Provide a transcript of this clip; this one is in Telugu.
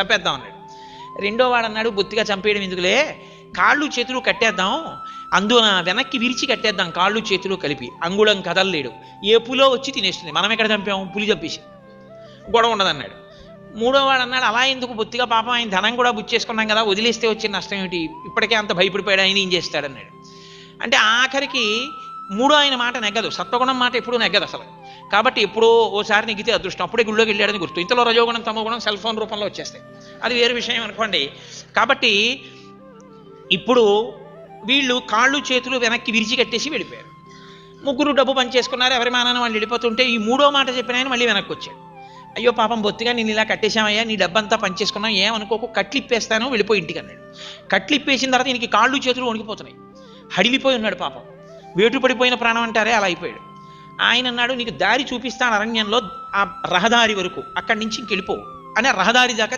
చంపేద్దాం అన్నాడు. రెండో వాడు అన్నాడు బొత్తిగా చంపేయడం ఎందుకులే? కాళ్ళు చేతులు కట్టేద్దాం అందున వెనక్కి విరిచి కట్టేద్దాం కాళ్ళు చేతులు కలిపి. అంగుళం కదలలేడు. ఏ పులో వచ్చి తినేస్తుంది. మనం ఎక్కడ చంపాము? పులి చంపేసి గొడవ ఉండదన్నాడు మూడో వాడు అన్నాడు అలా ఎందుకు? బొత్తిగా పాపం ఆయన ధనం కూడా బుచ్చేసుకున్నాం కదా వదిలేస్తే వచ్చే నష్టం ఏమిటి? ఇప్పటికే అంత భయపడిపోయాడు ఆయన ఏం చేస్తాడన్నాడు అంటే ఆఖరికి మూడో ఆయన మాట నెగ్గదు. సత్వగుణం మాట ఎప్పుడూ నెగ్గదు అసలు. కాబట్టి ఎప్పుడో ఓసారి నెగ్గితే అదృష్టం. అప్పుడే గుళ్ళోకి వెళ్ళాడని గుర్తు. ఇంతలో రజోగుణం తమోగుణం సెల్ ఫోన్ రూపంలో వచ్చేస్తాయి అది వేరే విషయం అనుకోండి. కాబట్టి ఇప్పుడు వీళ్ళు కాళ్ళు చేతులు వెనక్కి విరిచి కట్టేసి వెళ్ళిపోయారు. ముగ్గురు డబ్బు పనిచేసుకున్నారు ఎవరి మానని వాళ్ళు వెళ్ళిపోతుంటే ఈ మూడో మాట చెప్పిన ఆయన మళ్ళీ వెనక్కి వచ్చాడు. అయ్యో పాపం బొత్తిగా నేను ఇలా కట్టేశామయ్యా నీ డబ్బంతా పనిచేసుకున్నాం ఏమనుకోకు కట్లిప్పేస్తాను వెళ్ళిపోయి ఇంటికి అన్నాడు. కట్లిప్పేసిన తర్వాత ఈయనకి కాళ్ళు చేతులు వణికిపోతున్నాయి. హడిలిపోయి ఉన్నాడు పాపం. వేటు పడిపోయిన ప్రాణం అంటారే? అలా అయిపోయాడు. ఆయన అన్నాడు నీకు దారి చూపిస్తాను అరణ్యంలో ఆ రహదారి వరకు. అక్కడి నుంచి ఇంకెళ్ళిపో. అని ఆ రహదారి దాకా